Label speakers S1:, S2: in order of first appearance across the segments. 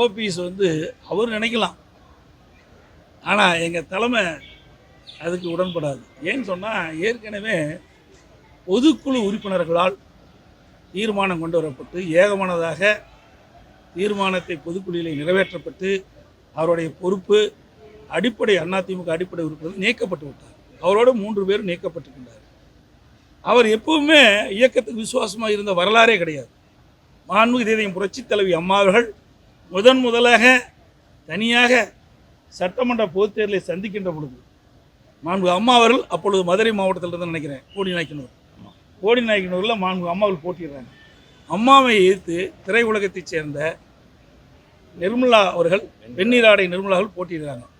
S1: OPS வந்து அவர் நினைக்கலாம். ஆனால் எங்கள் தலைமை அதுக்கு உடன்படாது. ஏன்னு சொன்னால் ஏற்கனவே பொதுக்குழு உறுப்பினர்களால் தீர்மானம் கொண்டு வரப்பட்டு ஏகமானதாக தீர்மானத்தை பொதுக்குழுவில் நிறைவேற்றப்பட்டு அவருடைய பொறுப்பு அடிப்படை அதிமுக அடிப்படை உறுப்பினர் நீக்கப்பட்டு விட்டார். அவரோட மூன்று பேரும் நீக்கப்பட்டிருக்கின்றார் அவர் எப்பவுமே இயக்கத்துக்கு விசுவாசமாக இருந்த வரலாறே கிடையாது. மாண்புமிகு இதயம் புரட்சித் தலைவி அம்மாவர்கள் முதன் முதலாக தனியாக சட்டமன்ற பொதுத் தேர்தலை சந்திக்கின்ற பொழுது மாண்பு அம்மா அவர்கள் அப்பொழுது மதுரை மாவட்டத்தில் இருந்து நினைக்கிறேன் கோடி நாய்க்கனூர். கோடி நாய்க்கனூரில் மாண்பு அம்மா போட்டிடுறாங்க அம்மாவை எதிர்த்து திரையுலகத்தைச் சேர்ந்த நிர்மலா அவர்கள் வெந்நீராடை நிர்மலா அவர்கள்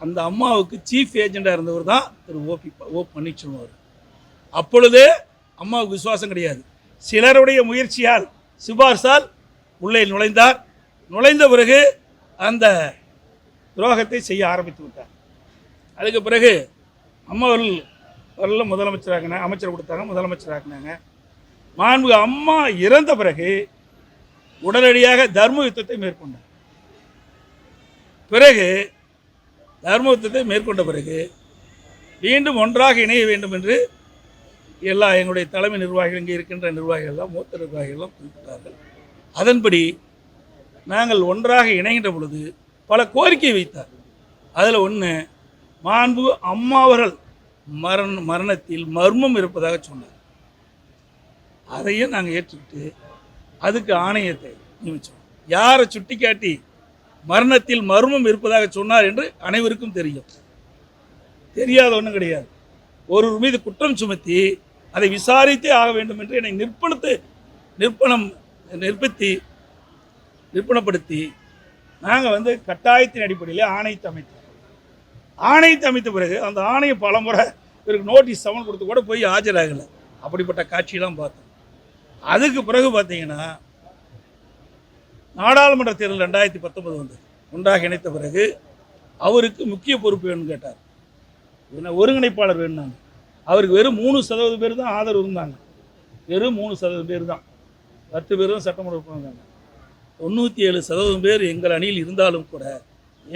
S1: அந்த அம்மாவுக்கு சீஃப் ஏஜெண்டாக இருந்தவர் தான் திரு ஓபி ஓ பன்னீர்செல்வம் அவர் அப்பொழுதே அம்மாவுக்கு விசுவாசம் கிடையாது. சிலருடைய முயற்சியால் சிபார்சால் உள்ளே நுழைந்தார். நுழைந்த பிறகு அந்த துரோகத்தை செய்ய ஆரம்பித்து விட்டார். அதுக்கு பிறகு அம்மா அவர்கள் அவர்கள் முதலமைச்சராகின அமைச்சர் கொடுத்தாங்க முதலமைச்சராகினாங்க மாண்பு அம்மா இறந்த பிறகு உடனடியாக தர்ம யுத்தத்தை மேற்கொண்டார். பிறகு தர்ம யுத்தத்தை மேற்கொண்ட பிறகு மீண்டும் ஒன்றாக இணைய வேண்டும் என்று எல்லா எங்களுடைய தலைமை நிர்வாகிகள் இங்கே இருக்கின்ற நிர்வாகிகள் எல்லாம் மூத்த நிர்வாகிகள் எல்லாம் குறிப்பிட்டார்கள். அதன்படி நாங்கள் ஒன்றாக இணைகின்ற பொழுது பல கோரிக்கை வைத்தார். அதில் ஒன்று மாண்பு அம்மாவர்கள் மரண மரணத்தில் மர்மம் இருப்பதாக சொன்னார். அதையும் நாங்கள் ஏற்றுக்கிட்டு அதுக்கு ஆணையத்தை நியமித்தோம் யாரை சுட்டிக்காட்டி மரணத்தில் மர்மம் இருப்பதாக சொன்னார் என்று அனைவருக்கும் தெரியும். தெரியாத ஒன்றும் கிடையாது. ஒருவர் மீது குற்றம் சுமத்தி அதை விசாரித்தே ஆக வேண்டும் என்று என்னை நிற்பணத்து நிற்பணம் நிற்பத்தி நிற்பணப்படுத்தி நாங்கள் வந்து கட்டாயத்தின் அடிப்படையில் ஆணையத்தை அமைத்தோம். ஆணையத்தை அமைத்த பிறகு அந்த ஆணையம் பலமுறை இவருக்கு நோட்டீஸ் சமன் கொடுத்து கூட போய் ஆஜராகலை. அப்படிப்பட்ட காட்சியெல்லாம் பார்த்தோம். அதுக்கு பிறகு பார்த்தீங்கன்னா நாடாளுமன்ற தேர்தல் ரெண்டாயிரத்தி பத்தொன்பது வந்தது ஒன்றாக இணைத்த பிறகு அவருக்கு முக்கிய பொறுப்பு வேணும்னு கேட்டார். என்ன ஒருங்கிணைப்பாளர் வேணும்னாங்க. அவருக்கு வெறும் மூணு சதவீதம் பேர் தான் ஆதரவு இருந்தாங்க. வெறும் மூணு சதவீதம் பேர் தான். பத்து பேர் தான் சட்டமன்ற உறுப்பினர் இருந்தாங்க. தொண்ணூற்றி ஏழு சதவீதம் பேர் எங்கள் அணியில் இருந்தாலும் கூட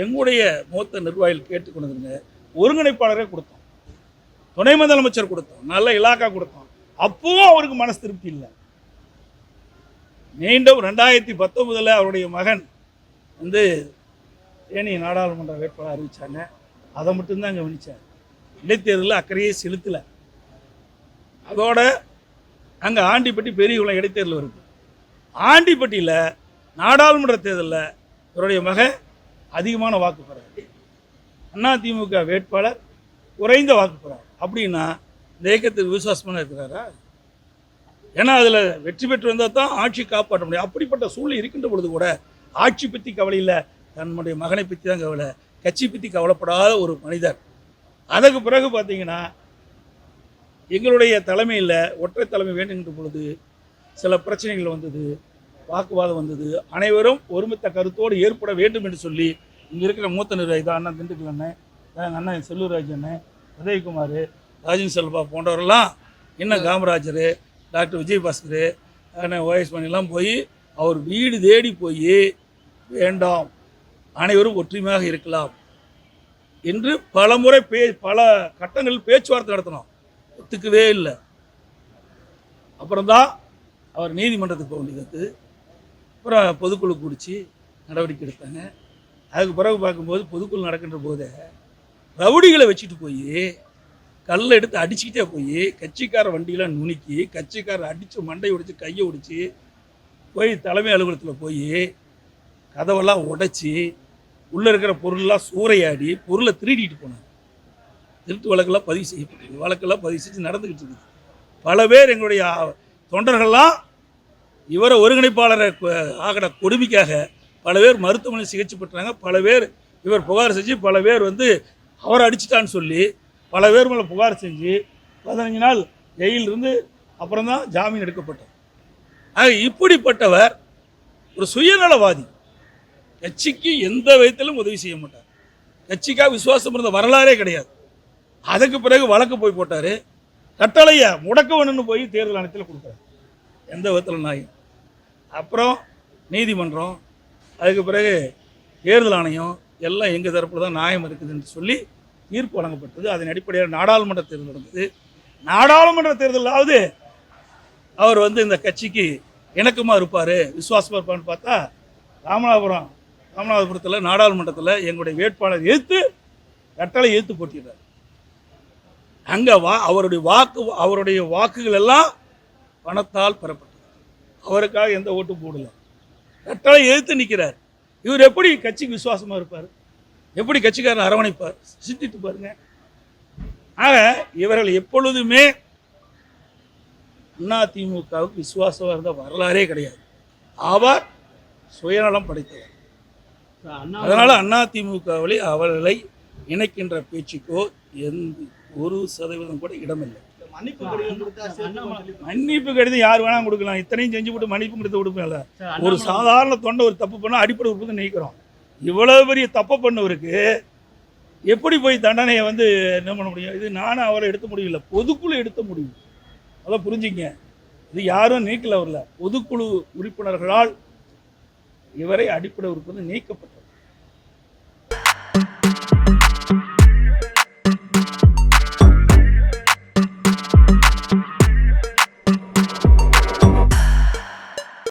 S1: எங்களுடைய மூத்த நிர்வாகிகள் கேட்டுக்கொண்டிருங்க ஒருங்கிணைப்பாளரே கொடுத்தோம். துணை முதலமைச்சர் கொடுத்தோம். நல்ல இலாக்கா கொடுத்தோம். அப்பவும் அவருக்கு மனசு திருப்தி இல்லை. மீண்டும் ரெண்டாயிரத்தி பத்தொன்பதில் அவருடைய மகன் வந்து தேனி நாடாளுமன்ற வேட்பாளர் அறிவித்தாங்க அதை மட்டும்தான் கவனிச்சார் இடைத்தேர்தலில் அக்கறையே செலுத்தலை. அதோட அங்கே ஆண்டிப்பட்டி பெரியகுளம் இடைத்தேர்தல் வருது. ஆண்டிப்பட்டியில் நாடாளுமன்ற தேர்தலில் இவருடைய மகன் அதிகமான வாக்கு பெறார். அதிமுக வேட்பாளர் குறைந்த வாக்கு பெறார். அப்படின்னா இந்த இயக்கத்துக்கு விசுவாசமான இருக்கிறாரா? ஏன்னா அதில் வெற்றி பெற்று வந்தால் தான் ஆட்சி காப்பாற்ற முடியும். அப்படிப்பட்ட சூழ்நிலை இருக்கின்ற பொழுது கூட ஆட்சி பற்றி கவலை இல்லை. தன்னுடைய மகனை பற்றி தான் கவலை. கட்சி பற்றி கவலைப்படாத ஒரு மனிதர். அதற்கு பிறகு பார்த்தீங்கன்னா எங்களுடைய தலைமையில் ஒற்றை தலைமை வேண்டுகின்ற பொழுது சில பிரச்சனைகள் வந்தது. வாக்குவாதம் வந்தது. அனைவரும் ஒருமித்த கருத்தோடு ஏற்பட வேண்டும் என்று சொல்லி இங்கே இருக்கிற மூத்த நிர்வாகி தான் அண்ணன் திண்டுக்கல் அண்ணன் எங்கள் அண்ணன் செல்லூர்ராஜ் அண்ணன் உதயகுமார் ராஜன் செல்வா போன்றவரெல்லாம் இன்னும் காமராஜர் டாக்டர் விஜயபாஸ்கர் அண்ணன் ஓஎஸ் பண்ணிலாம் போய் அவர் வீடு தேடி போய் வேண்டாம் அனைவரும் ஒற்றுமையாக இருக்கலாம் என்று பல முறை பே பல கட்டங்களில் பேச்சுவார்த்தை நடத்தினோம். ஒத்துக்கவே இல்லை. அப்புறம்தான் அவர் நீதிமன்றத்துக்கு போக வேண்டியது. அப்புறம் பொதுக்குழு குடிச்சு நடவடிக்கை எடுத்தாங்க. அதுக்கு பிறகு பார்க்கும்போது பொதுக்குழு நடக்கின்ற போதே ரவுடிகளை வச்சுட்டு போய் கல்லை எடுத்து அடிச்சுக்கிட்டே போய் கட்சிக்கார வண்டியெலாம் நுணுக்கி கட்சிக்காரர் அடித்து மண்டை உடைச்சு கையை உடைச்சி போய் தலைமை அலுவலகத்தில் போய் கதவெல்லாம் உடைச்சி உள்ளே இருக்கிற பொருள்லாம் சூறையாடி பொருளை திருடிட்டு போனாங்க. திருட்டு வழக்கெல்லாம் பதிவு செய்யப்பட்டது. வழக்கெல்லாம் பதிவு செஞ்சு நடந்துக்கிட்டு இருக்குது. பல பேர் எங்களுடைய தொண்டர்கள்லாம் இவரை ஒருங்கிணைப்பாளரை ஆகிற கொடுமைக்காக பல பேர் மருத்துவமனை சிகிச்சை பெற்றாங்க. பல பேர் இவர் புகார் செஞ்சு பல பேர் வந்து அவரை அடிச்சிட்டான்னு சொல்லி பல பேர் மேலே புகார் செஞ்சு பதினஞ்சு நாள் ஜெயிலிருந்து அப்புறம் தான் ஜாமீன் எடுக்கப்பட்டார் ஆக இப்படிப்பட்டவர் ஒரு சுயநலவாதி. கட்சிக்கு எந்த விதத்திலும் உதவி செய்ய மாட்டார். கட்சிக்காக விசுவாசம் இருந்த வரலாறே கிடையாது. அதுக்கு பிறகு வழக்கு போய் போட்டார். கட்டளையை முடக்க வேணும்னு போய் தேர்தல் ஆணையத்தில் கொடுக்குறாரு. எந்த விதத்தில் நாயும். அப்புறம் நீதிமன்றம் அதுக்கு பிறகு தேர்தல் ஆணையம் எல்லாம் எங்கள் தரப்பில் தான் நியாயம் இருக்குதுன்னு சொல்லி தீர்ப்பு வழங்கப்பட்டது. அதன் அடிப்படையில் நாடாளுமன்ற தேர்தல் நடந்தது. நாடாளுமன்ற தேர்தலாவது அவர் வந்து இந்த கட்சிக்கு இணக்கமாக இருப்பார் விசுவாசமாக இருப்பார்னு பார்த்தா ராமநாதபுரம் ராமநாதபுரத்தில் நாடாளுமன்றத்தில் எங்களுடைய வேட்பாளர் எதிர்த்து கட்டளை எதிர்த்து போட்டிடுறார். அங்கே வா அவருடைய வாக்கு அவருடைய வாக்குகள் எல்லாம் பணத்தால் பெறப்பட்டது. அவருக்காக எந்த ஓட்டும் போடல. கட்டளை எதிர்த்து நிற்கிறார் இவர் எப்படி கட்சிக்கு விசுவாசமாக இருப்பார்? எப்படி கட்சிக்காரன் அரவணைப்பார்? சிந்தித்து பாருங்க. ஆக இவர்கள் எப்பொழுதுமே அதிமுகவுக்கு விசுவாசமாக இருந்த வரலாறே கிடையாது. அவர் சுயநலம் படைத்தவர். அதனால அதிமுகவில் அவர்களை இணைக்கின்ற பேச்சுக்கோ எந்த ஒரு சதவீதம் கூட இடமில்லை. மன்னிப்பு கடிதம் யார் வேணாலும் கொடுக்கலாம். இத்தனையும் செஞ்சு போட்டு மன்னிப்பு கடிதம் கொடுப்பேன்ல. ஒரு சாதாரண தொண்டை ஒரு தப்பு பண்ணால் அடிப்படை உறுப்பு நீக்கிறோம். இவ்வளவு பெரிய தப்பை பண்ணவருக்கு எப்படி போய் தண்டனையை வந்து என்ன பண்ண முடியும்? இது நானும் அவரை எடுத்த முடியல. பொதுக்குழு எடுத்த முடியும் அதான் புரிஞ்சுங்க. இது யாரும் நீக்கல அவரில். பொதுக்குழு உறுப்பினர்களால் இவரை அடிப்படை உறுப்பினர் நீக்கப்பட்டது.